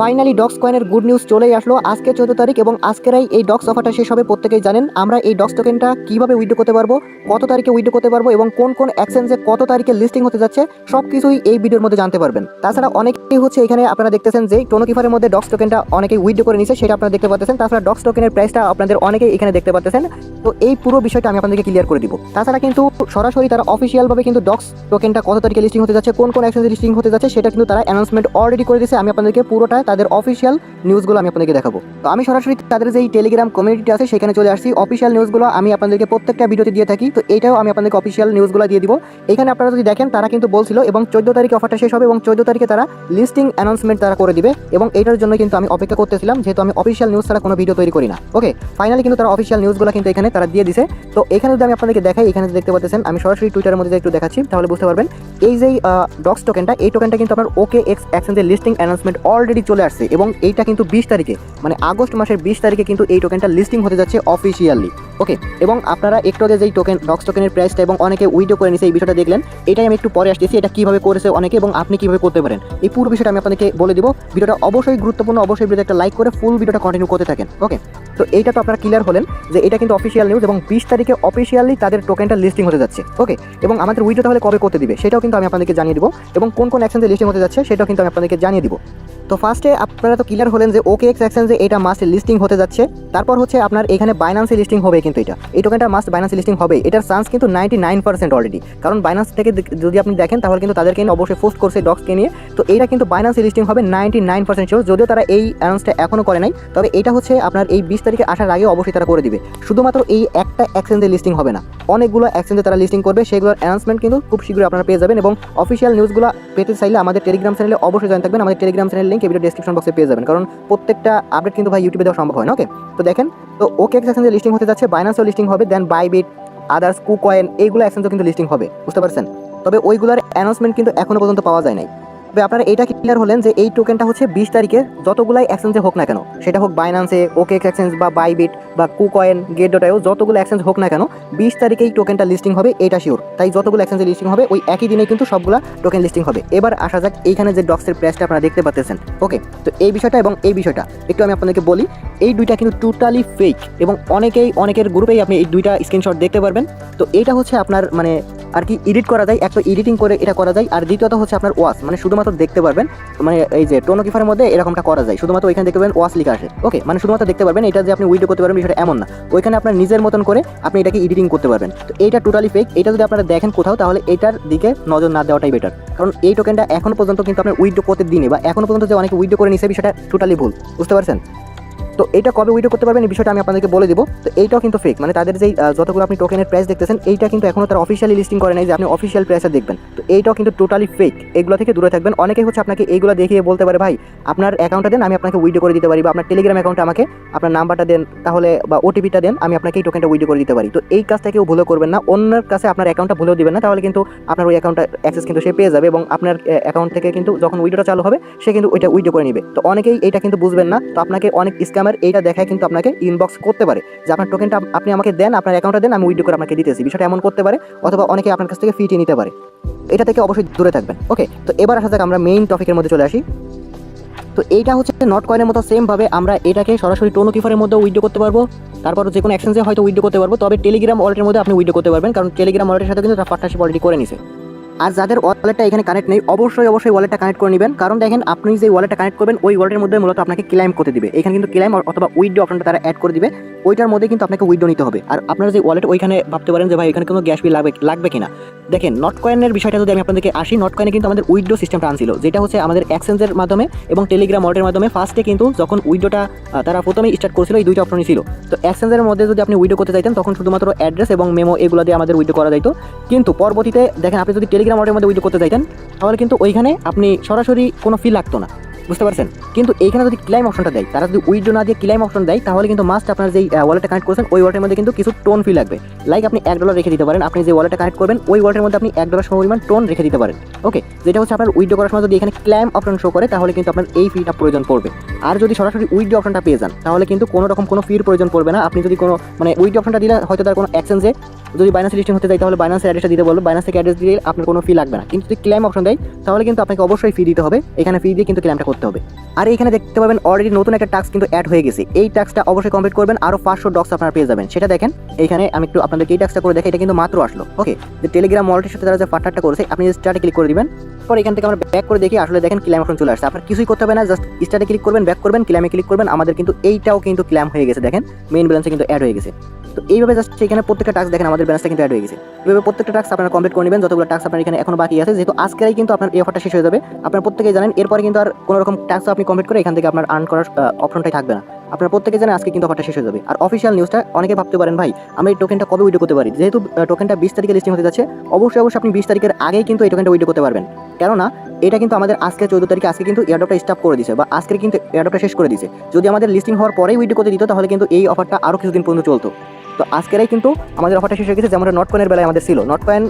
Finally docs কয়েনের good news চলেই আসলো। আজকে চোদ্দ তারিখ এবং আজকেরাই এই ডক্স অফারটা শেষ হবে, প্রত্যেকেই জানেন। আমরা এই ডক্স টোকেনটা কীভাবে উইড্রো করতে পারব, কত তারিখে উইড্রো করতে পারব এবং কোন কোন এক্সচেঞ্জে কত তারিখে লিস্টিং হতে যাচ্ছে সব কিছুই এই ভিডিওর মধ্যে জানতে পারবেন। তাছাড়া অনেকেই হচ্ছে এখানে আপনারা দেখতেছেন যে টোনো কিফারের মধ্যে ডক্স টোকেনটা অনেকেই উইড্রো করে নিছে, সেটা আপনারা দেখতে পাচ্ছেন তাছাড়া ডক্স টোকেনের প্রাইসটা আপনাদের অনেকেই এখানে দেখতে পাচ্ছেন তো এই পুরো বিষয়টা আমি আপনাদেরকে ক্লিয়ার করে দিব। তাছাড়া কিন্তু সরাসরি তারা অফিসিয়ালভাবে কিন্তু ডক্স টোকেনটা কত তারিখে লিস্টিং হতে যাচ্ছে, কোন কোন এক্সচেঞ্জে লিস্টিং হতে যাচ্ছে, সেটা কিন্তু তারা অ্যানাউন্সমেন্ট অলরেডি করে দিয়েছে। আমি আপনাদেরকে পুরোটা তাদের অফিসিয়াল নিউজগুলো আমি আপনাদেরকে দেখাবো। তো আমি সরাসরি তাদের যেই টেলিগ্রাম কমিউনিটি আছে, সেখানে চলে আসছি। অফিসিয়াল নিউজগুলো আমি আপনাদেরকে প্রত্যেকটা ভিডিওতে দিয়ে থাকি। তো এটাও আমি আপনাদেরকে অফিসিয়াল নিউজগুলো দিয়ে দিব। এখানে আপনারা যদি দেখেন, তারা কিন্তু বলছিল, এবং চোদ্দ তারিখে অফারটা শেষ হবে, এবং চোদ্দ তারিখে তারা লিস্টিং অ্যানাউন্সমেন্ট তারা করে দিবে। এবং এটার জন্য কিন্তু আমি অপেক্ষা করতেছিলাম, যেহেতু আমি অফিসিয়াল নিউজ ছাড়া কোনো ভিডিও তৈরি করি না। ওকে ফাইনালি কিন্তু তারা অফিসিয়াল নিউজগুলো কিন্তু এখানে তারা দিয়ে দিছে। তো এখানে যদি আমি আপনাদেরকে দেখাই, এখানে যে দেখতে পাচ্ছেন আমি সরাসরি টুইটারের মধ্যে একটু দেখাচ্ছি, তাহলে বুঝতে পারবেন। এই যে ডক্স টোকেনটা এই টোকেনটা কিন্তু আপনার ওকে এক্স এক্সচেঞ্জের লিস্টিং অ্যানাউন্সমেন্ট অলরেডি চলে আসছে এবং এইটা কিন্তু বিশ তারিখে মানে আগস্ট মাসের বিশ তারিখে কিন্তু এই টোকেনটা লিস্টিং হতে যাচ্ছে অফিসিয়ালি ওকে এবং আপনারা একটু আগে যেই টোকেন ডক্স টোকেনের প্রাইসটা এবং অনেকে উইডো করে নিছে এই বিষয়টা দেখলেন, এটাই আমি একটু পরে আসতেছি, এটা কীভাবে করেছে অনেকে এবং আপনি কীভাবে করতে পারেন। এই পুরো বিষয়টা আমি আপনাকে বলে দিব, ভিডিওটা অবশ্যই গুরুত্বপূর্ণ, অবশ্যই ভিডিওতে একটা লাইক করে ফুল ভিডিওটা কন্টিনিউ করতে থাকেন ওকে তো এইটা তো আপনারা ক্লিয়ার হলেন যে এটা কিন্তু অফিসিয়াল নিউজ এবং বিশ তারিখে অফিসিয়ালি তাদের টোকেনটা লিস্টিং হতে যাচ্ছে ওকে এবং আমাদের উইডো তাহলে কবে করতে দিবে সেটাও কিন্তু আমি আপনাদেরকে জানিয়ে দিব এবং কোন কোন এক্সচেঞ্জে লিস্টিং হতে যাচ্ছে সেটাও কিন্তু আমি আপনাদেরকে জানিয়ে দিব। তো ফার্স্টে আপনারা তো ক্লিয়ার হলেন যে ওকে এক্স এক্সচেঞ্জে এটা মাস্ট লিস্টিং হতে যাচ্ছে, তারপর হচ্ছে আপনার এখানে বাইনান্সে লিস্টিং হবে কিন্তু এটা। এই টোকেনটা মাস্ট বাইনান্সে লিস্টিং হবে এটার চান্স কিন্তু নাইনটি নাইন পার্সেন্ট অলরেডি কারণ বাইনান্স থেকে যদি আপনি দেখেন তাহলে কিন্তু তাদেরকে অবশ্যই পোস্ট করছে ডক্সকে নিয়ে। তো এটা কিন্তু বাইনান্সে লিস্টিং হবে নাইনটি নাইন পার্সেন্ট যদিও তারা এই অ্যানাউন্সটা এখনও করে নাই, তবে এটা হচ্ছে আপনার এই বিশ তারিখে আসার আগে অবশ্যই তারা করে দিবে। শুধুমাত্র এই একটা এক্সচেঞ্জে লিস্টিং হবে না। অনেকগুলো এক্সচেঞ্জে তারা লিস্টিং করবে, সেগুলোর অ্যানাউন্সমেন্ট কিন্তু খুব শীঘ্রই আপনারা পেয়ে যাবেন এবং অফিসিয়াল নিউজগুলো পেতে চাইলে আমাদের টেলিগ্রাম চ্যানেলে অবশ্যই জয়েন থাকবেন। আমাদের Telegram channel link video description বক্সে পেয়ে যাবেন। কারণ প্রত্যেকটা আপডেট কিন্তু ভাই ইউটিউবে দেওয়া সম্ভব হয় না ওকে তো দেখেন, তো ওকে এক্সচেঞ্জে লিস্টিং হতে যাচ্ছে বাইনান্সও লিস্টিং হবে then Bybit others KuCoin এইগুলো এক্সচেঞ্জও কিন্তু লিস্টিং হবে, বুঝতে পারছেন? তবে ওইগুলোর অ্যানাউন্সমেন্ট কিন্তু এখনও পর্যন্ত পাওয়া যায় নাই। আপনারা এটা ক্লিয়ার হলেন যে এই টোকেনটা হচ্ছে বিশ তারিখে যতগুলাই এক্সচেঞ্জে হোক না কেন। সেটা হোক বাইনান্সে ওকে এক্সচেঞ্জ বা বাইবিট বা কুকয়েন গেট ডোটায়ও যতগুলো এক্সচেঞ্জ হোক না কেন, বিশ তারিখেই টোকেনটা লিস্টিং হবে, এটা শিওর তাই যতগুলো এক্সচেঞ্জে লিস্টিং হবে, ওই একই দিনে কিন্তু সবগুলো টোকেন লিস্টিং হবে। এবার আসা যাক এইখানে যে ডক্সের প্রাইসটা আপনারা দেখতে পাচ্ছেন। ওকে তো এই বিষয়টা এবং এই বিষয়টা, একটু আমি আপনাদেরকে বলি, এই দুইটা কিন্তু টোটালি ফেক এবং অনেকেই, অনেকের গ্রুপেই আপনি এই দুইটা স্ক্রিনশট দেখতে পারবেন। তো এটা হচ্ছে আপনার মানে আর কি এডিট করা যায় একটা এডিটিং করে এটা করা যায়, আর দ্বিতীয়ত হচ্ছে আপনার ওয়াস মানে শুধুমাত্র দেখতে পারবেন মানে এই যে টোনো কিফারের মধ্যে এরকমটা করা যায়, শুধুমাত্র ওইখানে দেখতে পাবেন ওয়াস লিখা আসে ওকে মানে শুধুমাত্র দেখতে পারবেন, এটা যে আপনি উইডিও করতে পারবেন বিষয়টা এমন না। ওইখানে আপনার নিজের মতন করে আপনি এটাকে এডিটিং করতে পারবেন। তো এইটা টোটালি ফেক এটা যদি আপনারা দেখেন কোথাও, তাহলে এটার দিকে নজর না দেওয়াটাই বেটার কারণ এই টোকেনটা এখনও পর্যন্ত কিন্তু আপনার উইডো করতে দিনে বা এখনও পর্যন্ত যে অনেকে উইডো করে নিছে, বিষয়টা টোটালি ভুল। বুঝতে পারছেন? তো এটা কবে উইডো করতে পারবেন এই বিষয়টা আমি আপনাদেরকে বলে দিব। তো এইটাও কিন্তু ফেক মানে তাদের আহ, যতগুলো আপনি টোকেনের প্রাইস দেখতেছেন এইটা কিন্তু এখনও তারা অফিসিয়ালি লিস্টিং করে নাই যে আপনি অফিসিয়াল প্রাইসে দেখবেন। তো এইটাও কিন্তু টোটালি ফেক এগুলো থেকে দূরে থাকবেন। অনেকেই হচ্ছে আপনাকে এইগুলো দেখিয়ে বলতে পারে ভাই আপনার অ্যাকাউন্টটা দেন আমি আপনাকে উইডো করে দিতে পারি। বা আপনার টেলিগ্রাম অ্যাকাউন্টে আমাকে আপনার নাম্বারটা দেন তাহলে বা ওটিপিটা দেন আমি আপনাকে এই টোকেনটা উইডো করে দিতে পারি। তো এই কাজটা কেউ ভুলেও করবেন না। অন্যের কাছে আপনার অ্যাকাউন্টটা ভুলেও দিবেন না তাহলে কিন্তু আপনার ওই অ্যাকাউন্টটা অ্যাক্সেস কিন্তু সে পেয়ে যাবে এবং আপনার অ্যাকাউন্ট থেকে কিন্তু যখন উইডোটা চালু হবে সে কিন্তু ওইটা উইডো করে নেবে। তো অনেকেই এটা কিন্তু বুঝবেন না। তো আপনাকে অনেক স্ক্যামার এইটা দেখায় কিন্তু আপনাকে ইনবক্স করতে পারে। যে আপনার টোকেনটা আপনি আমাকে দেন, আপনার অ্যাকাউন্টটা দেন, আমি উইডো করে আপনাকে দিতেছি। বিষয়টা এমন করতে পারে, অথবা অনেকে আপনার কাছ থেকে ফিটিয়ে নিতে পারে। এটা থেকে অবশ্যই দূরে থাকবেন। ওকে তো এবার আসা যাক আমরা মেইন টপিকের মধ্যে চলে আসি। তো এইটা হচ্ছে নট কয়েনের মতো সেম ভাবে আমরা এটাকে সরাসরি টোনো কিফারের মধ্যে উইডো করতে পারব। তারপর যে কোনো এক্সচেঞ্জে হয়তো উইডো করতে পারব। তবে টেলিগ্রাম ওয়ালেটের মধ্যে আপনি উইডো করতে পারবেন। কারণ টেলিগ্রাম ওয়ালেটের সাথে কিন্তু পার্টনারশিপ অলরেডি করে নিছে। আর যাদের ওয়ালেটটা এখানে কানেক্ট নেই, অবশ্যই অবশ্যই ওয়ালেটটা কানেক্ট করে নেবেন। কারণ দেখেন, আপনি যে ওয়ালেটটা কানেক্ট করবেন, ওই ওয়ালেটের মধ্যে মূলত আপনাকে ক্লাইম করতে দিবে। এখানে কিন্তু ক্লাইম অথবা উইডো অপশনটা তারা অ্যাড করে দিবে। ওইটার মধ্যে কিন্তু আপনাকে উইডো নিতে হবে। আর আপনারা যে ওয়ালেট ওইখানে ভাবতে পারেন যে, ভাই, এখানে কোনো গ্যাস বিল লাগবে লাগবে কিনা? দেখেন নট কয়েনের বিষয়টা যদি আমি আপনাদেরকে আসি নট কয়েনে কিন্তু আমাদের উইডো সিস্টেমটা আনছিল যেটা হচ্ছে আমাদের এক্সচেঞ্জের মাধ্যমে এবং টেলিগ্রাম ওয়ালেটের মাধ্যমে ফার্স্টে কিন্তু যখন উইডোটা তারা প্রথমে স্টার্ট করেছিল, এই দুইটা অপশনই ছিল। তো এক্সচেঞ্জের মধ্যে যদি আপনি উইডো করতে চাইতেন, তখন শুধুমাত্র অ্যাড্রেস এবং মেমো এগুলো দিয়ে আমাদের উইডো করা যাইতো। কিন্তু পরবর্তীতে, দেখেন, আপনি যদি টেলিগ্রাম ওয়ালেটের মধ্যে উইডো করতে চাইতেন তাহলে কিন্তু ওইখানে আপনি সরাসরি কোনো ফি লাগতো না, বুঝতে পারছেন? কিন্তু এইখানে যদি ক্লাইম অপশনটা দেয়, তারা যদি উইডো না দিয়ে ক্লাইম অপশন দেয়, তাহলে কিন্তু মাস্ট আপনার যেই ওয়ালেটে কানেক্ট করছেন, ওই ওয়ালেটের মধ্যে কিন্তু কিছু টোন ফি লাগবে। লাইক আপনি এক ডলার রেখে দিতে পারেন, আপনি যে ওয়ালেটে কানেক্ট করবেন, ওই ওয়ালেটের মধ্যে আপনি এক ডলার সমপরিমাণ টোন রেখে দিতে পারেন। ওকে যেটা হচ্ছে আপনার উইডো করার সময় যদি এখানে ক্লাইম অপশন শো করে, তাহলে কিন্তু আপনার এই ফিটা প্রয়োজন পড়বে। আর যদি সরাসরি উইডো অপশনটা পেয়ে যান, তাহলে কিন্তু কোনো রকম কোনো ফির প্রয়োজন পড়বে না। আপনি যদি কোনো মানে উইডো অপশনটা দিলে হয়তো তার কোনো এক্সচেঞ্জে যদি বাইনান্সে লিস্টিং হতে চাই তাহলে বাইনান্সের অ্যাড্রেসটা দিতে বলব। বাইনান্স অ্যাড্রেস দিলে আপনার কোনো ফি লাগবে না। কিন্তু যদি ক্লেম অপশন দেয়, তাহলে কিন্তু আপনাকে অবশ্যই ফি দিতে হবে। এখানে ফি দিয়ে কিন্তু ক্লেমটা করতে হবে। আর এখানে দেখতে পাবেন অলরেডি নতুন একটা টাস্ক কিন্তু অ্যাড হয়ে গেছে। এই টাস্কটা অবশ্যই কমপ্লিট করবেন। আরও পাঁচশো ডক্স আপনারা পেয়ে যাবেন। সেটা দেখেন এখানে আমি একটু আপনাদেরকে এই টাস্কটা করে দেখে এটা কিন্তু মাত্র আসলো। ওকে যে টেলিগ্রাম ওয়ালেটের সাথে তারা যে পার্টনারটা করেছে, আপনি স্টার্টে ক্লিক করে দিবেন। পর এখান থেকে আমরা ব্যাক করে দেখি, আসলে দেখেন ক্লেম অপশন চলে আসছে। আপনার কিছুই করতে হবে না জাস্ট স্টার্টে ক্লিক করবেন ব্যাক করবেন ক্লেমে ক্লিক করবেন, আমাদের কিন্তু এইটাও কিন্তু ক্লেম হয়ে গেছে, দেখেন। মেইন ব্যালেন্সে কিন্তু অ্যাড হয়ে গেছে। তো এইভাবে জাস্ট এখানে প্রত্যেকটা টাস্ক দেখেন, আমাদের ব্যালেন্সটা কিন্তু অ্যাড হয়ে গেছে। এইভাবে প্রত্যেকটা টাস্ক আপনারা কমপ্লিট করে নেবেন, যতগুলো টাস্ক আপনার এখানে এখন বাকি আছে, যেহেতু আজকেরাই কিন্তু আপনার এই অফারটা শেষ হয়ে যাবে। আপনারা প্রত্যেকেই জানেন, এরপরে কিন্তু আর কোনো রকম টাস্ক আপনি কমপ্লিট করে এখান থেকে আপনার আর্ন করার অপশনটাই থাকবে না। আপনারা প্রত্যেকে জানেন আজকে কিন্তু অফারটা শেষ হয়ে যাবে। আর অফিসিয়াল নিউজটা অনেকে ভাবতে পারেন, ভাই, আমরা এই টোকেনটা কবে উইডো করতে পারি? যেহেতু টোকেনটা বিশ তারিখে লিস্টিং হতে যাচ্ছে, অবশ্যই অবশ্যই আপনি বিশ তারিখের আগেই কিন্তু এই টোকেনটা উইডো করতে পারবেন। কেননা, এটা কিন্তু আমাদের আজকে চৌদ্দ তারিখে, আজকে কিন্তু এয়ারডপটা স্টপ করে দিয়েছে বা আজকে কিন্তু এয়ারডপটা শেষ করে দিয়েছে যদি আমাদের লিস্টিং হওয়ার পরেই উইডো করতে দিত, তাহলে কিন্তু এই অফারটা আরও কিছুদিন পর্যন্ত চলতো। তো আজকেরাই কিন্তু আমাদের অফারটা শেষ হয়ে গেছে যেমন নট কয়েনের বেলায় আমাদের ছিল। নট কয়েন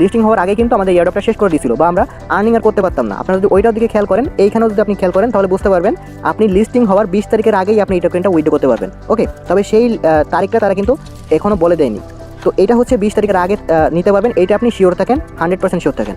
লিস্টিং হওয়ার আগে কিন্তু আমাদের এয়ারডপটা শেষ করে দিয়েছিল, বা আমরা আর্নিং আর করতে পারতাম না। আপনারা যদি ওইটার দিকে খেয়াল করেন, এইখানেও যদি আপনি খেয়াল করেন, তাহলে বুঝতে পারবেন আপনি লিস্টিং হওয়ার বিশ তারিখের আগেই আপনি এই টোকেনটা উইডো করতে পারবেন। ওকে তবে সেই তারিখটা তারা কিন্তু এখনও বলে দেয়নি। তো এটা হচ্ছে বিশ তারিখের আগে নিতে পারবেন। এইটা আপনি শিওর থাকেন হান্ড্রেড পার্সেন্ট শিওর থাকেন।